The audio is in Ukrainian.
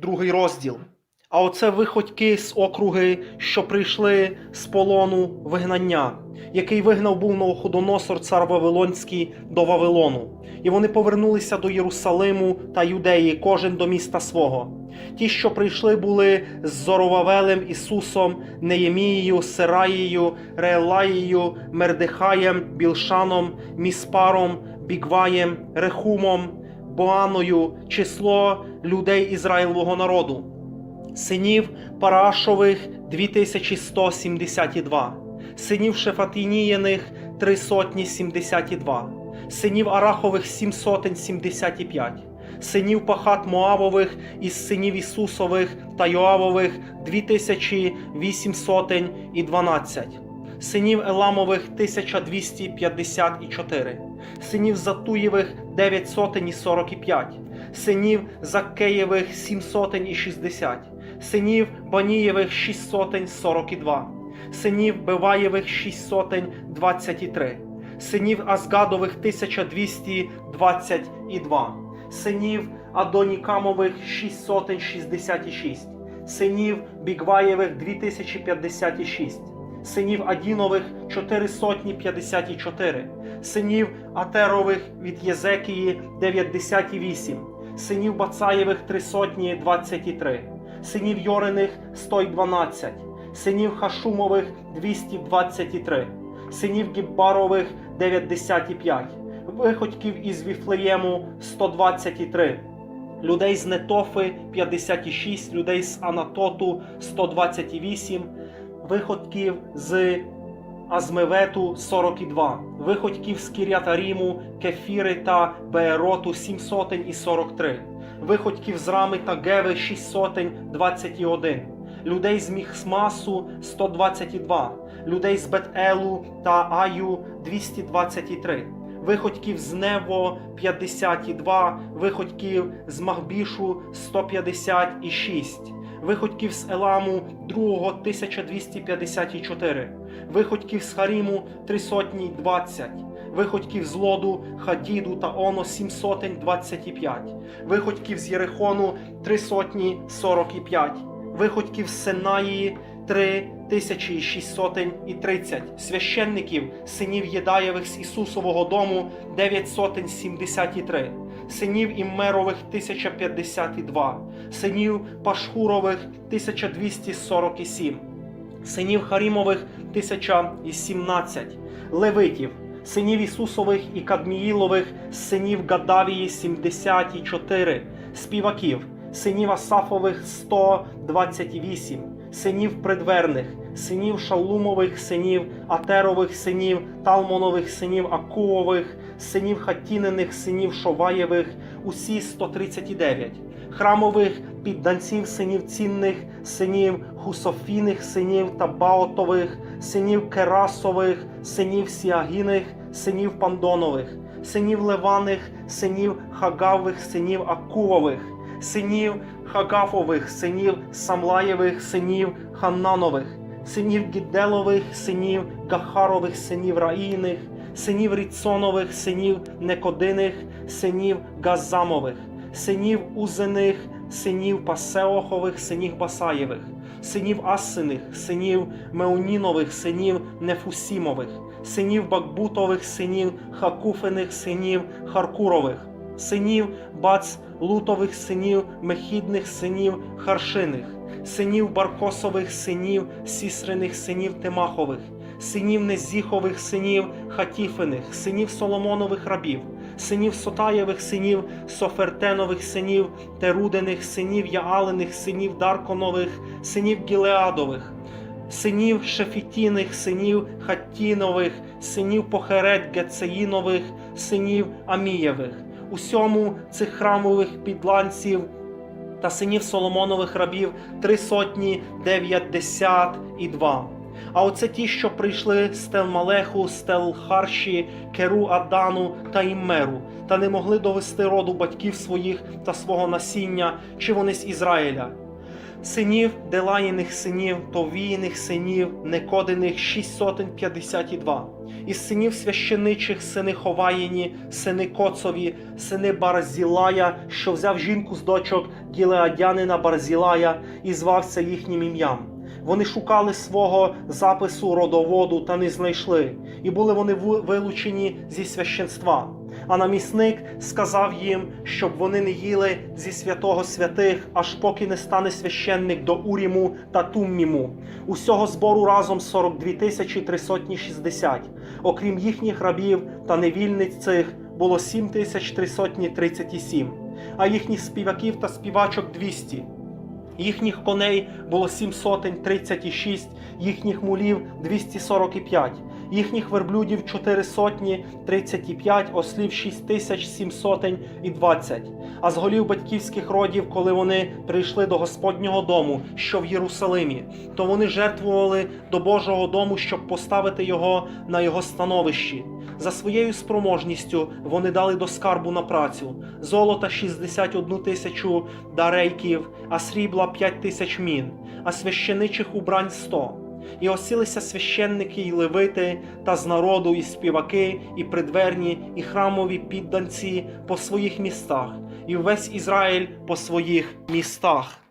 другий розділ. А оце виходьки з округи, що прийшли з полону вигнання, який вигнав був Новоходоносор, цар Вавилонський, до Вавилону. І вони повернулися до Єрусалиму та Юдеї, кожен до міста свого. Ті, що прийшли, були з Зоровавелем, Ісусом, Неємією, Сераєю, Реелаєю, Мердехаєм, Білшаном, Міспаром, Бігваєм, Рехумом, Боаною, число людей Ізраїлового народу. Синів Парашових 2172, синів Шефатінієних 372, синів Арахових 775, синів Пахат Моавових із синів Ісусових та Йоавових 2812, синів Еламових 1254, синів Затуєвих 945, синів Заккеєвих 760, синів Банієвих 642, синів Биваєвих 623, синів Азгадових 1222, синів Адонікамових 666, синів Бігваєвих 2056, синів Адінових 454, синів Атерових від Єзекії 98, синів Бацаєвих 323, синів Йориних 112, синів Хашумових 223, синів Гіббарових 95, виходьків із Віфлеєму 123, людей з Нетофи 56, людей з Анатоту 128, виходків з Азмевету 42, виходьків з Кірятаріму, Кефіри та Беероту 743, виходьків з Рами та Геви 621, людей з Міхсмасу 122, людей з Бет-Елу та Аю 223, виходьків з Нево 52, виходьків з Махбішу 156, виходьків з Еламу 2 1254, виходьків з Харіму 320, виходьків з Лоду, Хадіду та Оно 725, виходьків з Єрихону 345, виходьків з Сенаїї 3630, священників, синів Єдаєвих з Ісусового дому 973, синів Іммерових 1052, синів Пашхурових 1247, синів Харімових 1017, левитів, синів Ісусових і Кадміїлових, синів Гадавії 74, співаків, синів Асафових 128, синів Придверних, синів Шалумових, синів Атерових, синів Талмонових, синів Акуових, синів Хатінених, синів Шоваєвих, усі 139, храмових підданців, синів цінних, синів Хусофіних, синів Табаотових, синів Керасових, синів Сіагіних, синів Пандонових, синів Леваних, синів Хагавих, синів Акуових, синів Хагафових, синів Самлаєвих, синів Ханнанових, синів Гідделових, синів Гахарових, синів Раїних, синів Ріцонових, синів Некодиних, синів Газамових, синів Узених, синів Пасеохових, синів Басаєвих, синів Ассиних, синів Меонінових, синів Нефусімових, синів Бакбутових, синів Хакуфених, синів Харкурових, синів Бац Лутових, синів Мехідних, синів Харшиних, синів Баркосових, синів Сісрених, синів Тимахових, синів Незіхових, синів Хатіфених, синів Соломонових рабів, синів Сотаєвих, синів Софертенових, синів Терудених, синів Яалиних, синів Дарконових, синів Гілеадових, синів Шефітіних, синів Хаттінових, синів Похерет Гецеїнових, синів Амієвих, усьому цих храмових підланців та синів Соломонових рабів три сотні дев'ятдесят і два. А оце ті, що прийшли з Телмалеху, з Телхарші, Керу Адану та Іммеру, та не могли довести роду батьків своїх та свого насіння, чи вони з Ізраїля. Синів Делаїних синів, Товіїних синів, Некодиних 652. Із синів священичих сини Ховаїні, сини Коцові, сини Барзілая, що взяв жінку з дочок Гілеадянина Барзілая і звався їхнім ім'ям. Вони шукали свого запису родоводу та не знайшли, і були вони вилучені зі священства. А намісник сказав їм, щоб вони не їли зі святого святих, аж поки не стане священник до Уріму та Тумміму. Усього збору разом 42 тисячі 360. Окрім їхніх рабів та невільниць цих було 7 тисяч 337, а їхніх співаків та співачок 200. Їхніх коней було 7 сотень 36, їхніх мулів 245, їхніх верблюдів 4 сотні 35, ослів 6 тисяч 7 сотень і 20. А з голів батьківських родів, коли вони прийшли до Господнього дому, що в Єрусалимі, то вони жертвували до Божого дому, щоб поставити його на його становищі. За своєю спроможністю вони дали до скарбу на працю золота 61 тисячу дарейків, а срібла 5 тисяч мін, а священичих убрань 100. І осілися священники й левити, та з народу, і співаки, і придверні, і храмові підданці по своїх містах, і весь Ізраїль по своїх містах.